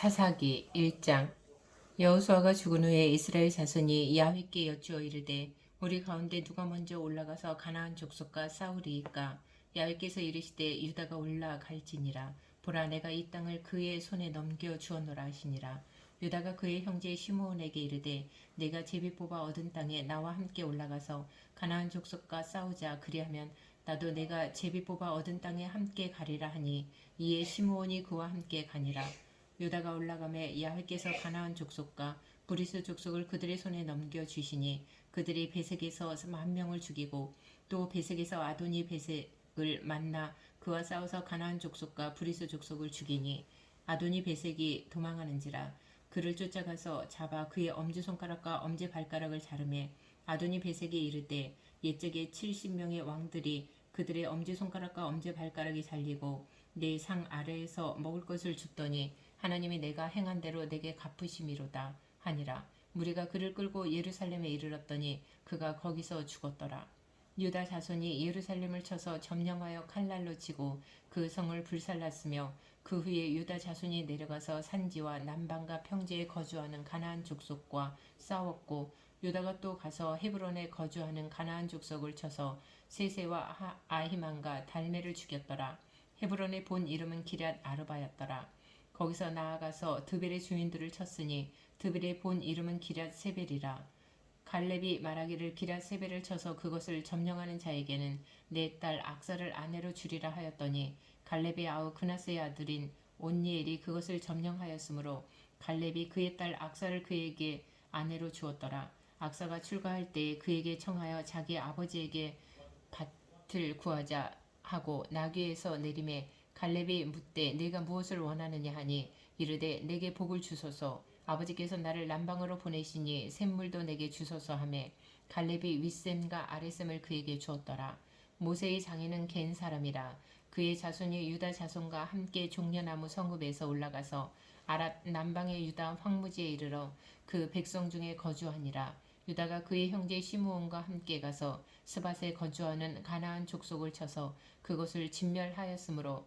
사사기 1장. 여호수아가 죽은 후에 이스라엘 자손이 야훼께 여쭈어 이르되 우리 가운데 누가 먼저 올라가서 가나안 족속과 싸우리이까? 야훼께서 이르시되 유다가 올라갈지니라. 보라 내가 이 땅을 그의 손에 넘겨 주었노라 하시니라. 유다가 그의 형제 시므온에게 이르되 내가 제비 뽑아 얻은 땅에 나와 함께 올라가서 가나안 족속과 싸우자. 그리하면 나도 내가 제비 뽑아 얻은 땅에 함께 가리라 하니 이에 시므온이 그와 함께 가니라 유다가 올라가매 야훼께서 가나안 족속과 브리스 족속을 그들의 손에 넘겨 주시니 그들이 베색에서 만 명을 죽이고 또 베색에서 아도니 베색을 만나 그와 싸워서 가나안 족속과 브리스 족속을 죽이니 아도니 베색이 도망하는지라 그를 쫓아가서 잡아 그의 엄지 손가락과 엄지 발가락을 자르매 아도니 베색이 이르되 옛적에 70명의 왕들이 그들의 엄지 손가락과 엄지 발가락이 잘리고 내 상 아래에서 먹을 것을 줍더니 하나님이 내가 행한 대로 내게 갚으심이로다 하니라. 무리가 그를 끌고 예루살렘에 이르렀더니 그가 거기서 죽었더라. 유다 자손이 예루살렘을 쳐서 점령하여 칼날로 치고 그 성을 불살랐으며 그 후에 유다 자손이 내려가서 산지와 남방과 평지에 거주하는 가나안 족속과 싸웠고 유다가 또 가서 헤브론에 거주하는 가나안 족속을 쳐서 세세와 하- 아히만과 달메를 죽였더라. 헤브론의 본 이름은 기럇 아르바였더라 거기서 나아가서 드벨의 주인들을 쳤으니 드벨의 본 이름은 기럇 세벨이라. 갈렙이 말하기를 기럇 세벨을 쳐서 그것을 점령하는 자에게는 내 딸 악사를 아내로 주리라 하였더니 갈렙의 아우 그나스의 아들인 온니엘이 그것을 점령하였으므로 갈렙이 그의 딸 악사를 그에게 아내로 주었더라. 악사가 출가할 때에 그에게 청하여 자기 아버지에게 밭을 구하자 하고 나귀에서 내림에 갈렙이 묻되 내가 무엇을 원하느냐 하니 이르되 내게 복을 주소서. 아버지께서 나를 남방으로 보내시니 샘물도 내게 주소서 하매 갈렙이 윗샘과 아랫샘을 그에게 주었더라. 모세의 장인은 겐 사람이라. 그의 자손이 유다 자손과 함께 종려나무 성읍에서 올라가서 아랏 남방의 유다 황무지에 이르러 그 백성 중에 거주하니라. 유다가 그의 형제 시므온과 함께 가서 스밧에 거주하는 가나안 족속을 쳐서 그것을 진멸하였으므로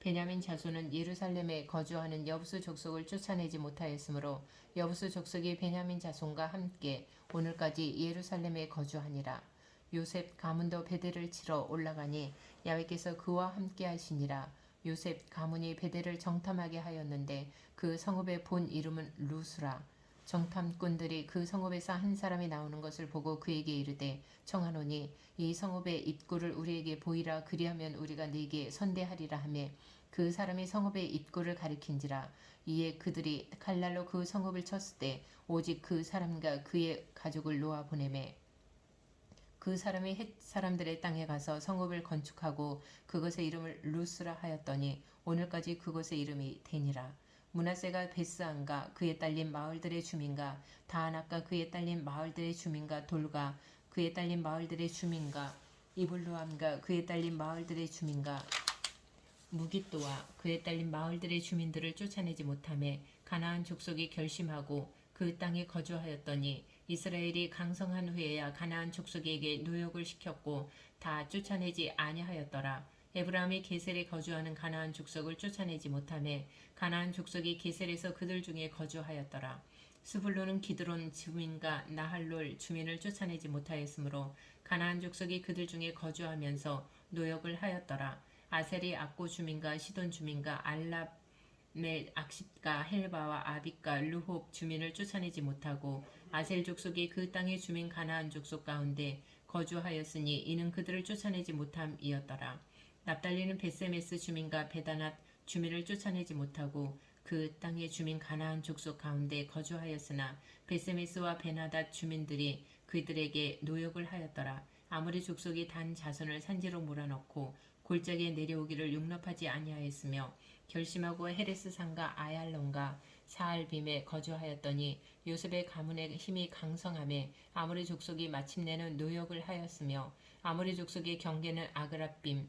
베냐민 자손은 예루살렘에 거주하는 여부수 족속을 쫓아내지 못하였으므로 여부수 족속이 베냐민 자손과 함께 오늘까지 예루살렘에 거주하니라. 요셉 가문도 베델을 치러 올라가니 야훼께서 그와 함께 하시니라. 요셉 가문이 베델을 정탐하게 하였는데 그 성읍의 본 이름은 루스라 정탐꾼들이 그 성읍에서 한 사람이 나오는 것을 보고 그에게 이르되 청하노니 이 성읍의 입구를 우리에게 보이라 그리하면 우리가 네게 선대하리라 하매 그 사람이 성읍의 입구를 가리킨지라 이에 그들이 칼날로 그 성읍을 쳤을 때 오직 그 사람과 그의 가족을 놓아 보내매 그 사람이 헷 사람들의 땅에 가서 성읍을 건축하고 그것의 이름을 루스라 하였더니 오늘까지 그것의 이름이 되니라. 문하세가 베스안과 그의 딸린 마을들의 주민과 다하낙과 그의 딸린 마을들의 주민과 돌과 그의 딸린 마을들의 주민과 이블루함과 그의 딸린 마을들의 주민과 무기또와 그의 딸린 마을들의 주민들을 쫓아내지 못함에 가나안 족속이 결심하고 그 땅에 거주하였더니 이스라엘이 강성한 후에야 가나안 족속에게 노역을 시켰고 다 쫓아내지 아니하였더라. 에브라함이 게셀에 거주하는 가나안 족속을 쫓아내지 못함에 가나안 족속이 게셀에서 그들 중에 거주하였더라. 스불론은 기드론 주민과 나할롤 주민을 쫓아내지 못하였으므로 가나안 족속이 그들 중에 거주하면서 노역을 하였더라. 아셀이 악고 주민과 시돈 주민과 알랍의 악십과 헬바와 아빅과 루홉 주민을 쫓아내지 못하고 아셀 족속이 그 땅의 주민 가나안 족속 가운데 거주하였으니 이는 그들을 쫓아내지 못함이었더라. 납달리는 베세메스 주민과 베다낫 주민을 쫓아내지 못하고 그 땅의 주민 가나안 족속 가운데 거주하였으나 베세메스와 베나닷 주민들이 그들에게 노역을 하였더라. 아무리 족속이 단 자손을 산지로 몰아넣고 골짜기에 내려오기를 용납하지 아니하였으며 결심하고 헤레스 산과 아얄론과 사알빔에 거주하였더니 요셉의 가문의 힘이 강성함에 아무리 족속이 마침내는 노역을 하였으며 아무리 족속의 경계는 아그라빔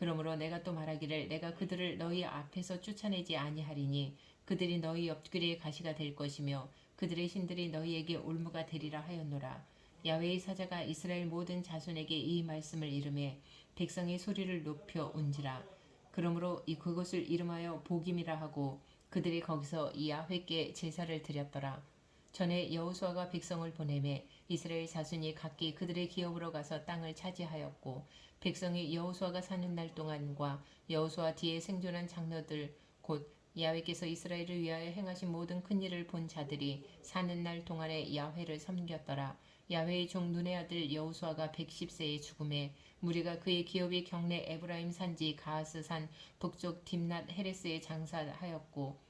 그러므로 내가 또 말하기를 내가 그들을 너희 앞에서 쫓아내지 아니하리니 그들이 너희 옆구리에 가시가 될 것이며 그들의 신들이 너희에게 올무가 되리라 하였노라 야외의 사자가 이스라엘 모든 자손에게 이 말씀을 이름해 백성의 소리를 높여 온지라 그러므로 이 그것을 이름하여 복임이라 하고 그들이 거기서 야훼께 제사를 드렸더라. 전에 여호수아가 백성을 보내매 이스라엘 자손이 각기 그들의 기업으로 가서 땅을 차지하였고 백성이 여호수아가 사는 날 동안과 여호수아 뒤에 생존한 장로들 곧 야훼께서 이스라엘을 위하여 행하신 모든 큰 일을 본 자들이 사는 날 동안에 야훼를 섬겼더라. 야훼의 종 눈의 아들 여호수아가 110세에 죽음에 무리가 그의 기업이 경내 에브라임 산지 가하스 산 북쪽 딥낫 헤레스에 장사하였고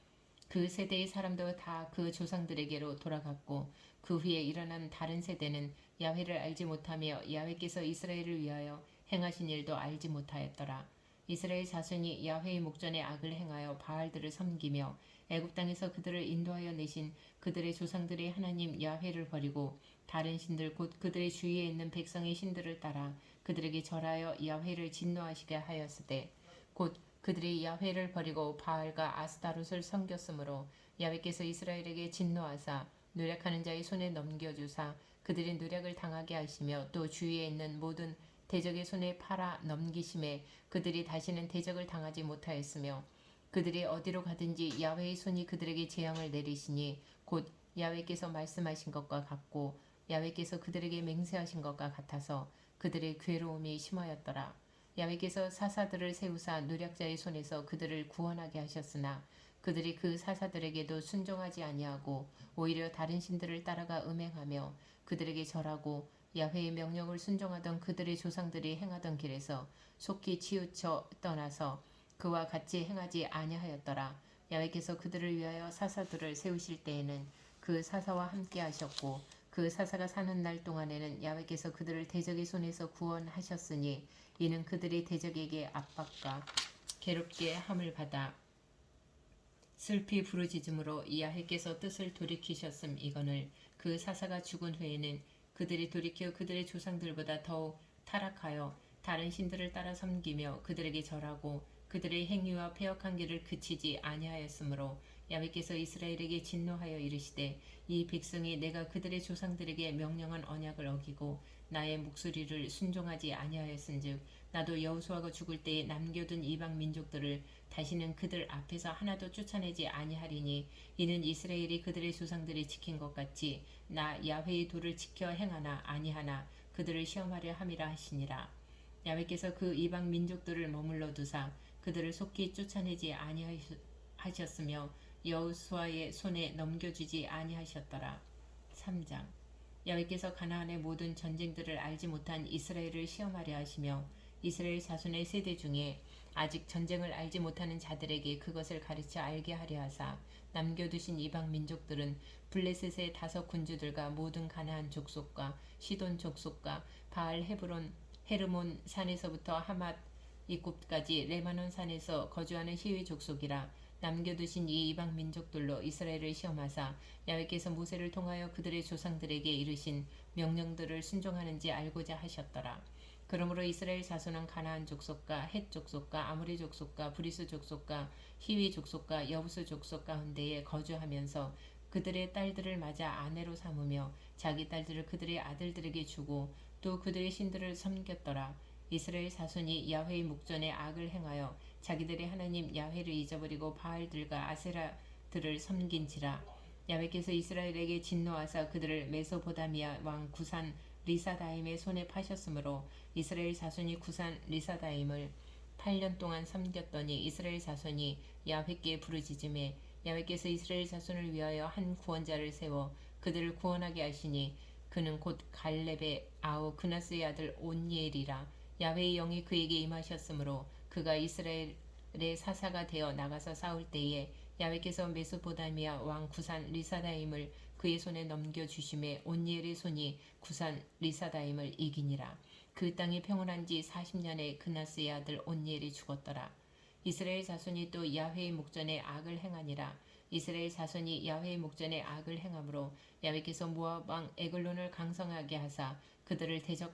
그 세대의 사람도 다 그 조상들에게로 돌아갔고 그 후에 일어난 다른 세대는 야훼를 알지 못하며 야훼께서 이스라엘을 위하여 행하신 일도 알지 못하였더라. 이스라엘 자손이 야훼의 목전에 악을 행하여 바알들을 섬기며 애굽 땅에서 그들을 인도하여 내신 그들의 조상들의 하나님 야훼를 버리고 다른 신들 곧 그들의 주위에 있는 백성의 신들을 따라 그들에게 절하여 야훼를 진노하시게 하였으되 곧 그들이 야훼를 버리고 바알과 아스타롯을 섬겼으므로 야훼께서 이스라엘에게 진노하사 노력하는 자의 손에 넘겨주사 그들이 노력을 당하게 하시며 또 주위에 있는 모든 대적의 손에 팔아 넘기심에 그들이 다시는 대적을 당하지 못하였으며 그들이 어디로 가든지 야훼의 손이 그들에게 재앙을 내리시니 곧 야훼께서 말씀하신 것과 같고 야훼께서 그들에게 맹세하신 것과 같아서 그들의 괴로움이 심하였더라. 야훼께서 사사들을 세우사 노략자의 손에서 그들을 구원하게 하셨으나 그들이 그 사사들에게도 순종하지 아니하고 오히려 다른 신들을 따라가 음행하며 그들에게 절하고 야훼의 명령을 순종하던 그들의 조상들이 행하던 길에서 속히 치우쳐 떠나서 그와 같이 행하지 아니하였더라. 야훼께서 그들을 위하여 사사들을 세우실 때에는 그 사사와 함께 하셨고 그 사사가 사는 날 동안에는 야훼께서 그들을 대적의 손에서 구원하셨으니 이는 그들이 대적에게 압박과 괴롭게 함을 받아 슬피 부르짖음으로 야훼께서 뜻을 돌이키셨음. 이거늘 그 사사가 죽은 후에는 그들이 돌이켜 그들의 조상들보다 더욱 타락하여 다른 신들을 따라 섬기며 그들에게 절하고 그들의 행위와 폐역한 길을 그치지 아니하였으므로 야훼께서 이스라엘에게 진노하여 이르시되 이 백성이 내가 그들의 조상들에게 명령한 언약을 어기고 나의 목소리를 순종하지 아니하였은즉 나도 여호수아가 죽을 때에 남겨둔 이방 민족들을 다시는 그들 앞에서 하나도 쫓아내지 아니하리니 이는 이스라엘이 그들의 조상들이 지킨 것 같이 나 야훼의 도를 지켜 행하나 아니하나 그들을 시험하려 함이라 하시니라. 야훼께서 그 이방 민족들을 머물러 두사 그들을 속히 쫓아내지 아니하셨으며 여호수아의 손에 넘겨주지 아니하셨더라. 3장 야훼께서 가나안의 모든 전쟁들을 알지 못한 이스라엘을 시험하려 하시며 이스라엘 자손의 세대 중에 아직 전쟁을 알지 못하는 자들에게 그것을 가르쳐 알게 하려 하사 남겨두신 이방 민족들은 블레셋의 다섯 군주들과 모든 가나안 족속과 시돈 족속과 바알 헤브론 헤르몬 산에서부터 하맛 이굽까지 레바논 산에서 거주하는 시위 족속이라 남겨두신 이 이방 민족들로 이스라엘을 시험하사 야훼께서 모세를 통하여 그들의 조상들에게 이르신 명령들을 순종하는지 알고자 하셨더라. 그러므로 이스라엘 자손은 가나안 족속과 헷 족속과 아무리 족속과 브리스 족속과 히위 족속과 여부스 족속 가운데에 거주하면서 그들의 딸들을 맞아 아내로 삼으며 자기 딸들을 그들의 아들들에게 주고 또 그들의 신들을 섬겼더라. 이스라엘 자손이 야훼의 목전에 악을 행하여 자기들의 하나님 야훼를 잊어버리고 바알들과 아세라들을 섬긴지라. 야훼께서 이스라엘에게 진노하사 그들을 메소보다미아 왕 구산 리사다임의 손에 파셨으므로 이스라엘 자손이 구산 리사다임을 8년 동안 섬겼더니 이스라엘 자손이 야훼께 부르짖음에 야외께서 이스라엘 자손을 위하여 한 구원자를 세워 그들을 구원하게 하시니 그는 곧 갈렙의 아우 그나스의 아들 온니엘이라. 야외의 영이 그에게 임하셨으므로 그가 이스라엘의 사사가 되어 나가서 싸울 때에 야외께서 메소포다미아 왕 구산 리사다임을 그의 손에 넘겨 주심에 온니엘의 손이 구산 리사다임을 이기니라. 그 땅이 평온한 지 40년에 그나스의 아들 온니엘이 죽었더라. 이스라엘 자손이 또 야훼의 목전에 악을 행하니라. 이스라엘 자손이 야훼의 목전에 악을 행함으로 야훼께서 모압 왕 에글론을 강성하게 하사 그들을 대적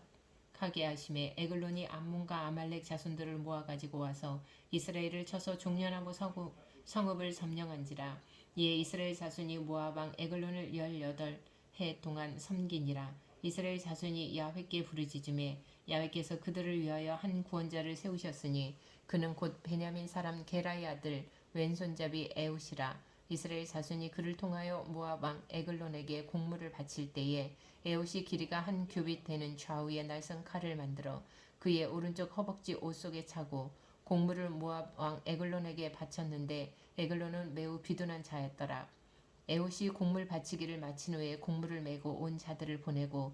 하게 하심에 에글론이 암몬과 아말렉 자손들을 모아 가지고 와서 이스라엘을 쳐서 종려나무 성읍, 성읍을 점령한지라. 이에 이스라엘 자손이 왕 에글론을 열여덟 해 동안 섬기니라. 이스라엘 자손이 야훼께 부르짖음에 야훼께서 그들을 위하여 한 구원자를 세우셨으니 그는 곧 베냐민 사람 게라의 아들 왼손잡이 에웃이라 이스라엘 자손이 그를 통하여 모압 왕 에글론에게 공물을 바칠 때에 에웃이 길이가 한 규빗 되는 좌우의 날선 칼을 만들어 그의 오른쪽 허벅지 옷 속에 차고 공물을 모압 왕 에글론에게 바쳤는데 에글론은 매우 비둔한 자였더라. 에웃이 공물 바치기를 마친 후에 공물을 메고 온 자들을 보내고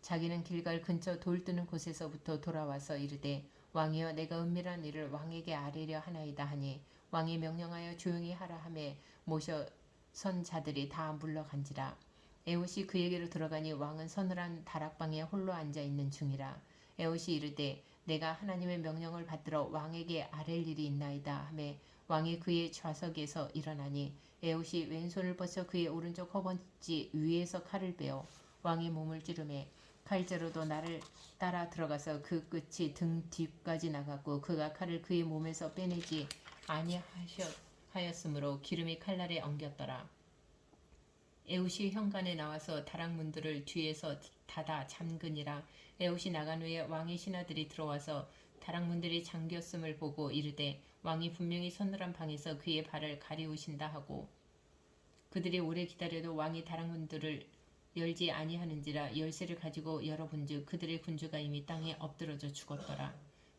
자기는 길갈 근처 돌 뜨는 곳에서부터 돌아와서 이르되 왕이여 내가 은밀한 일을 왕에게 아뢰려 하나이다 하니 왕이 명령하여 조용히 하라 하매 모셔 선 자들이 다 물러간지라. 에옷이 그에게로 들어가니 왕은 서늘한 다락방에 홀로 앉아 있는 중이라. 에옷이 이르되 내가 하나님의 명령을 받들어 왕에게 아랠 일이 있나이다 하매 왕이 그의 좌석에서 일어나니 에옷이 왼손을 뻗쳐 그의 오른쪽 허벅지 위에서 칼을 빼어 왕의 몸을 찌르매 칼자루도 나를 따라 들어가서 그 끝이 등 뒤까지 나갔고 그가 칼을 그의 몸에서 빼내지 아니하였으므로 기름이 칼날에 엉겼더라. 에웃이 현관에 나와서 다락문들을 뒤에서 닫아 잠그니라. 에웃이 나간 후에 왕의 신하들이 들어와서 다락문들이 잠겼음을 보고 이르되 왕이 분명히 서늘한 방에서 그의 발을 가리우신다 하고 그들이 오래 기다려도 왕이 다락문들을 열지 아니하는지라 열쇠를 가지고 열어본즉 그들의 군주가 이미 땅에 엎드러져 죽었더라.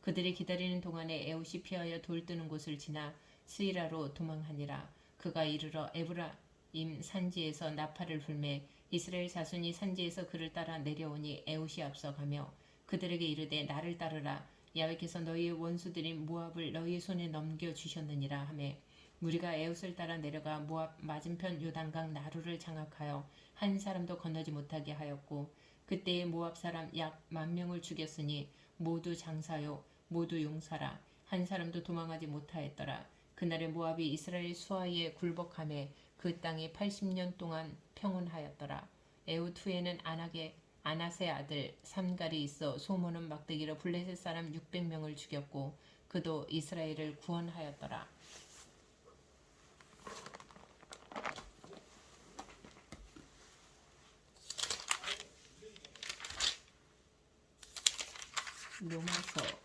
그들이 기다리는 동안에 에웃이 피하여 돌 뜨는 곳을 지나 스이라로 도망하니라. 그가 이르러 에브라임 산지에서 나팔을 불매 이스라엘 자손이 산지에서 그를 따라 내려오니 에웃이 앞서가며 그들에게 이르되 나를 따르라. 야외께서 너희의 원수들인 모압을 너희의 손에 넘겨 주셨느니라 하매 우리가 에웃을 따라 내려가 모압 맞은편 요단강 나루를 장악하여 한 사람도 건너지 못하게 하였고 그때의 모압 사람 약 만 명을 죽였으니 모두 장사요 모두 용사라. 한 사람도 도망하지 못하였더라. 그날에 모압이 이스라엘 수하에 굴복함에 그 땅이 80년 동안 평온하였더라. 에웃 후에는 안하게 아나세 아들 삼갈이 있어 소모는 막대기로 블레셋 사람 600명을 죽였고 그도 이스라엘을 구원하였더라. 로마서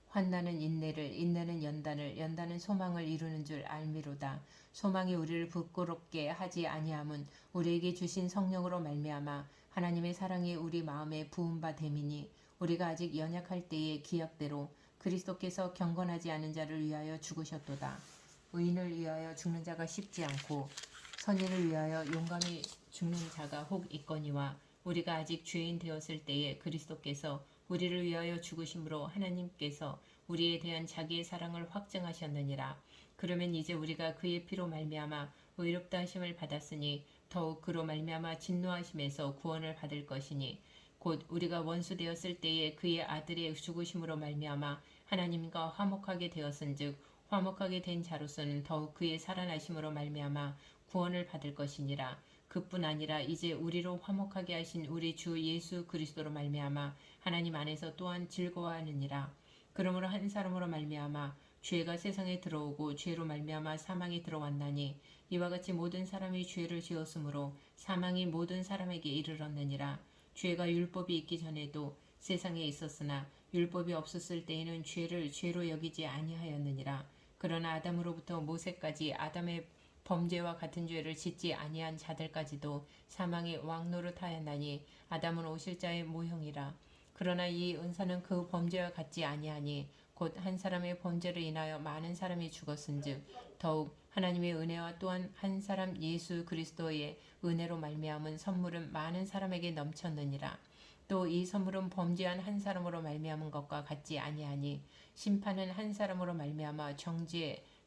환난은 인내를 인내는 연단을 연단은 소망을 이루는 줄 알미로다. 소망이 우리를 부끄럽게 하지 아니함은 우리에게 주신 성령으로 말미암아 하나님의 사랑이 우리 마음에 부은 바 됨이니 우리가 아직 연약할 때의 기약대로 그리스도께서 경건하지 않은 자를 위하여 죽으셨도다. 의인을 위하여 죽는 자가 쉽지 않고 선인을 위하여 용감히 죽는 자가 혹 있거니와 우리가 아직 죄인 되었을 때에 그리스도께서 우리를 위하여 죽으심으로 하나님께서 우리에 대한 자기의 사랑을 확증하셨느니라. 그러면 이제 우리가 그의 피로 말미암아 의롭다 하심을 받았으니 더욱 그로 말미암아 진노하심에서 구원을 받을 것이니 곧 우리가 원수 되었을 때에 그의 아들의 죽으심으로 말미암아 하나님과 화목하게 되었은즉 화목하게 된 자로서는 더욱 그의 살아나심으로 말미암아 구원을 받을 것이니라. 그뿐 아니라 이제 우리로 화목하게 하신 우리 주 예수 그리스도로 말미암아 하나님 안에서 또한 즐거워하느니라. 그러므로 한 사람으로 말미암아 죄가 세상에 들어오고 죄로 말미암아 사망이 들어왔나니 이와 같이 모든 사람이 죄를 지었으므로 사망이 모든 사람에게 이르렀느니라 죄가 율법이 있기 전에도 세상에 있었으나 율법이 없었을 때에는 죄를 죄로 여기지 아니하였느니라 그러나 아담으로부터 모세까지 아담의 범죄와 같은 죄를 짓지 아니한 자들까지도 사망의 왕노릇하였나니 아담은 오실 자의 모형이라. 그러나 이 은사는 그 범죄와 같지 아니하니 곧 한 사람의 범죄를 인하여 많은 사람이 죽었은즉 더욱 하나님의 은혜와 또한 한 사람 예수 그리스도의 은혜로 말미암은 선물은 많은 사람에게 넘쳤느니라. 또 이 선물은 범죄한 한 사람으로 말미암은 것과 같지 아니하니 심판은 한 사람으로 말미암아 정죄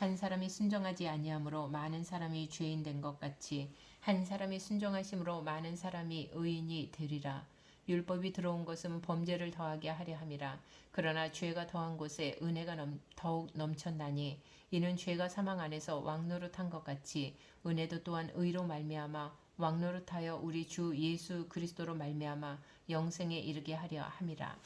한 사람이 순종하지 아니함으로 많은 사람이 죄인 된 것 같이 한 사람이 순종하심으로 많은 사람이 의인이 되리라. 율법이 들어온 것은 범죄를 더하게 하려 함이라. 그러나 죄가 더한 곳에 은혜가 넘, 더욱 넘쳤나니 이는 죄가 사망 안에서 왕노릇한 것 같이 은혜도 또한 의로 말미암아 왕노릇하여 우리 주 예수 그리스도로 말미암아 영생에 이르게 하려 함이라.